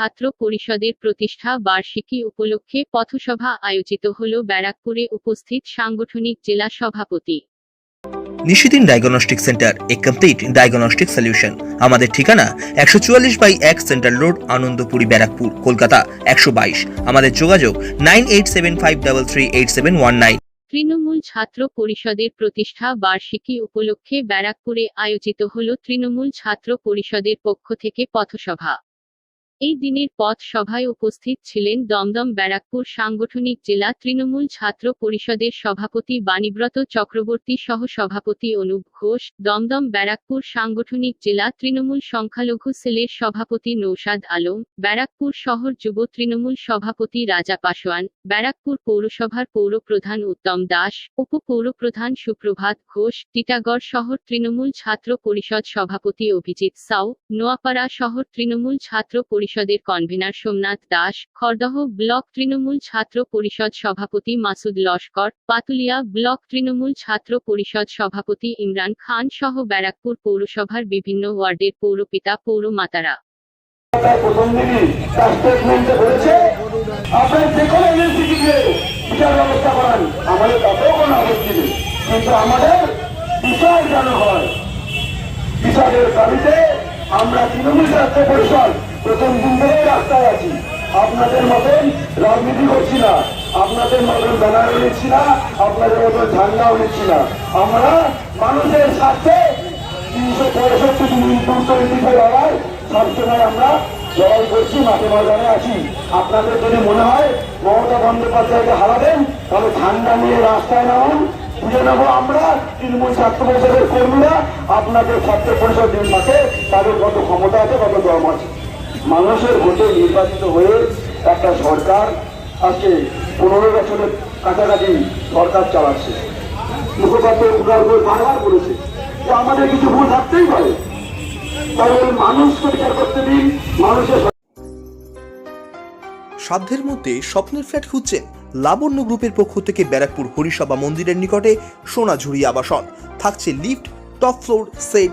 ছাত্র পরিষদের প্রতিষ্ঠা বার্ষিকী উপলক্ষে পথসভা আয়োজিত হল ব্যারাকপুরে উপস্থিত সাংগঠনিক জেলা সভাপতি। Nishidin diagnostic centre a complete diagnostic solution. আমাদের ঠিকানা একশো চুয়াল্লিশ বাই এক সেন্ট্রাল রোড আনন্দপুরি ব্যারাকপুর কলকাতা একশো বাইশ। আমাদের যোগাযোগ nine eight seven five double three eight seven one nine. Trinamool ছাত্র পরিষদের প্রতিষ্ঠা বার্ষিকী উপলক্ষে ব্যারাকপুরে আয়োজিত হল তৃণমূল ছাত্র পরিষদের পক্ষ থেকে পথসভা। এই দিনের পথ সভায় উপস্থিত ছিলেন দমদম ব্যারাকপুর সাংগঠনিক জেলা তৃণমূল ছাত্র পরিষদের সভাপতি বাণীব্রত চক্রবর্তী সহ সভাপতি অনুপ ঘোষ, দমদম ব্যারাকপুর সাংগঠনিক জেলা তৃণমূল সংখ্যালঘু সেলের সভাপতি নৌসাদ আলম, ব্যারাকপুর শহর যুব তৃণমূল সভাপতি রাজা পাসোয়ান, ব্যারাকপুর পৌরসভার পৌরপ্রধান উত্তম দাস উপ পৌরপ্রধান সুপ্রভাত ঘোষ, টিটাগড় শহর তৃণমূল ছাত্র পরিষদ সভাপতি অভিজিৎ সাউ, নোয়াপাড়া শহর তৃণমূল ছাত্র পরিষদের কনভেনার সোমনাথ দাস, খড়দহ ব্লক তৃণমূল ছাত্র পরিষদ সভাপতি মাসুদ লস্কর, পাতুলিয়া ব্লক তৃণমূল ছাত্র পরিষদ সভাপতি ইমরান খান সহ ব্যারাকপুর পৌরসভার বিভিন্ন ওয়ার্ডের পৌরপিতা তার প্রথম দিনই তার স্টেটমেন্টে বলেছে, আপনার যে কোনো এজেন্সিকে বিচার ব্যবস্থা করান, আমাদের তাতেও কোনো আপত্তি নেই। কিন্তু আমাদের বিচার যেন বিচারের দাবিতে আমরা তৃণমূল ছাত্র পরিষদ প্রথম দিন ধরেই রাস্তায় আছি। আপনাদের মতন রাজনীতি করছি না। আপনাদের মতন ব্যানারও নিচ্ছি না। আপনাদের মতন ঝান্ডাও নিচ্ছি না। আমরা মানুষের স্বার্থে তিনশো পঁয়ষট্টি দিন দুর্নীতিতে লড়াই সবসময় আমরা। লড়াই করছি, মাঠে ময়দানে আছি। আপনাদের যদি মনে হয় মমতা বন্দ্যোপাধ্যায়কে হারাবেন, তাহলে ঠান্ডা নিয়ে রাস্তায় নামুন। বুঝে নেব আমরা। তৃণমূল ছাত্র পরিষদের কর্মীরা আপনাদের ছাত্র পরিষদ মাসে তাদের কত ক্ষমতা আছে, কত দম আছে। মানুষের ভোটে নির্বাচিত হয়ে একটা সরকার আজকে পনেরো বছরের কাছাকাছি সরকার চালাচ্ছে। মুখপাত্র উদার করে বারবার বলেছে যে আমাদের কিছু ভুল থাকতেই পারে। তবে মানুষকে বিচার করতে দিন, মানুষের সাধ্যের মধ্যে স্বপ্নের ফ্ল্যাট খুঁজছেন লাবণ্য গ্রুপের পক্ষ থেকে ব্যারাকপুর হরিসভা মন্দিরের নিকটে সোনাঝুরি আবাসন। থাকছে lift, top floor set